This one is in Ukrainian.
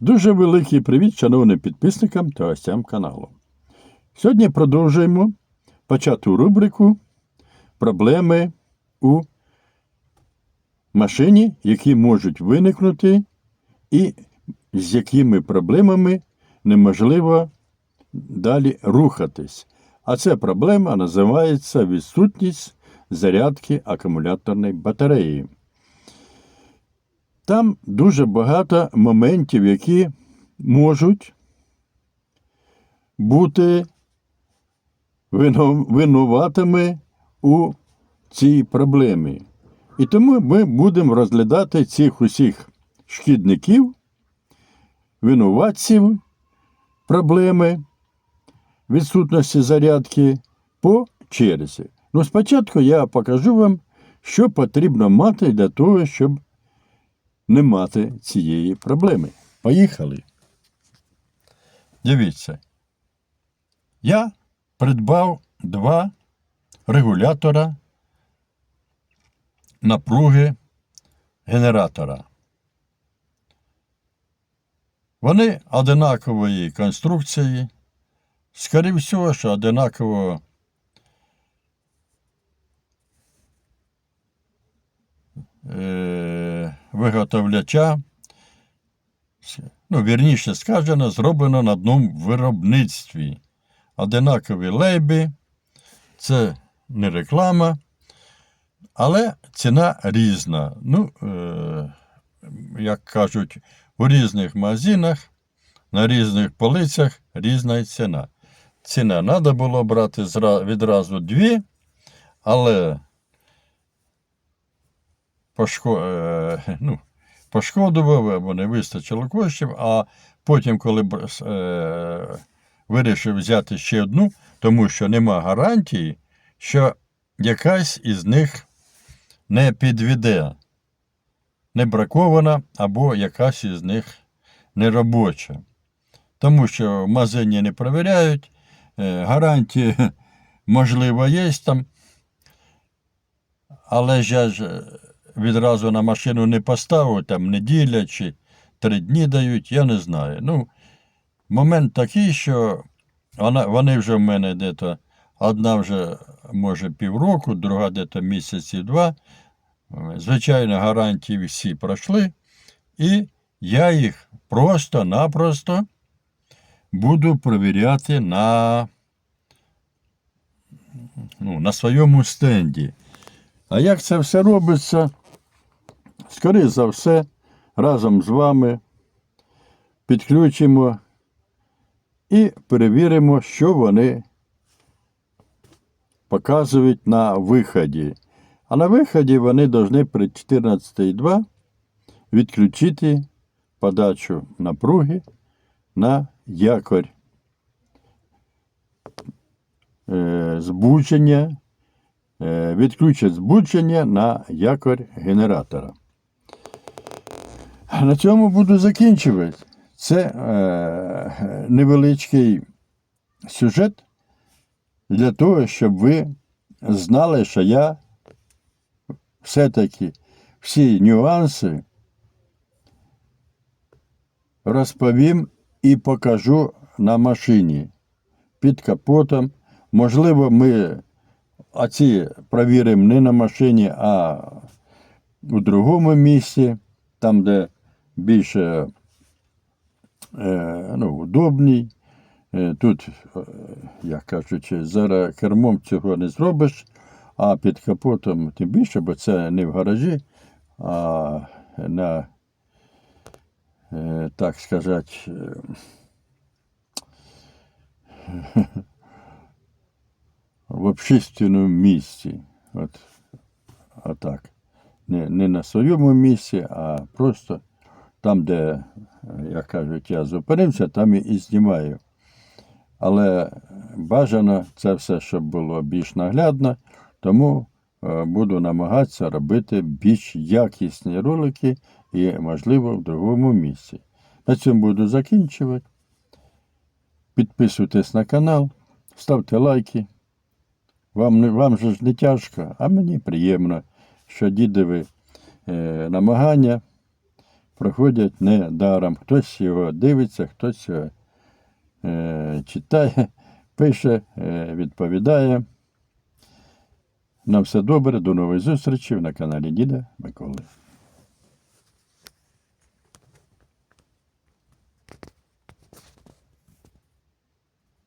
Дуже великий привіт шановним підписникам та гостям каналу. Сьогодні продовжуємо почату рубрику Проблеми у машині, які можуть виникнути, і з якими проблемами неможливо далі рухатись. А ця проблема називається відсутність зарядки акумуляторної батареї. Там дуже багато моментів, які можуть бути винуватими у цій проблемі. І тому ми будемо розглядати цих усіх шкідників, винуватців проблеми відсутності зарядки по черзі. Ну, спочатку я покажу вам, що потрібно мати для того, щоб не мати цієї проблеми. Поїхали. Дивіться. Я придбав два регулятора напруги генератора. Вони одинакової конструкції, скоріше всього, що одинакового е, виготовляча, ну, вірніше сказано, зроблено на одному виробництві. Одинакові лейби, це не реклама, але ціна різна. Ну, е, як кажуть, у різних магазинах, на різних полицях різна ціна. Ціна треба було брати відразу дві, але пошко, е, ну, пошкодував або не вистачило коштів, а потім, коли е, вирішив взяти ще одну, тому що нема гарантії, що якась із них не підведе, не бракована або якась із них неробоча. Тому що в магазині не перевіряють, е, гарантії, можливо, є там, але ж я ж відразу на машину не поставив, там неділя чи три дні дають, я не знаю. Ну, момент такий, що вона, вони вже в мене дето, одна вже може півроку, друга дето місяці два. Звичайно, гарантії всі пройшли, і я їх просто-напросто буду перевіряти на, ну, на своєму стенді. А як це все робиться? Скоріше за все, разом з вами підключимо і перевіримо, що вони показують на виході. А на виході вони повинні при 14,2 відключити подачу напруги на якорь е, збудження, е, відключать збудження на якорь генератора. На цьому буду закінчувати. Це е, невеличкий сюжет для того, щоб ви знали, що я все-таки всі нюанси розповім і покажу на машині під капотом. Можливо, ми оці провіримо не на машині, а у другому місці, там, де більше е, ну, удобній. Е, Тут, е, як кажуть, зараз кермом цього не зробиш, а під капотом тим більше, бо це не в гаражі, а на, так сказати, в общественному місці. От, отак. Не, не на своєму місці, а просто там, де, е, як кажуть, я зупинився, там і, знімаю. Але бажано це все, щоб було більш наглядно, тому е, буду намагатися робити більш якісні ролики і, можливо, в другому місці. На цьому буду закінчувати. Підписуйтесь на канал, ставте лайки. Вам, вам же ж не тяжко, а мені приємно, що дідові е, намагання проходять не даром. Хтось його дивиться, хтось його е, читає, пише, е, відповідає. На все добре, до нових зустрічей на каналі Діда Миколи.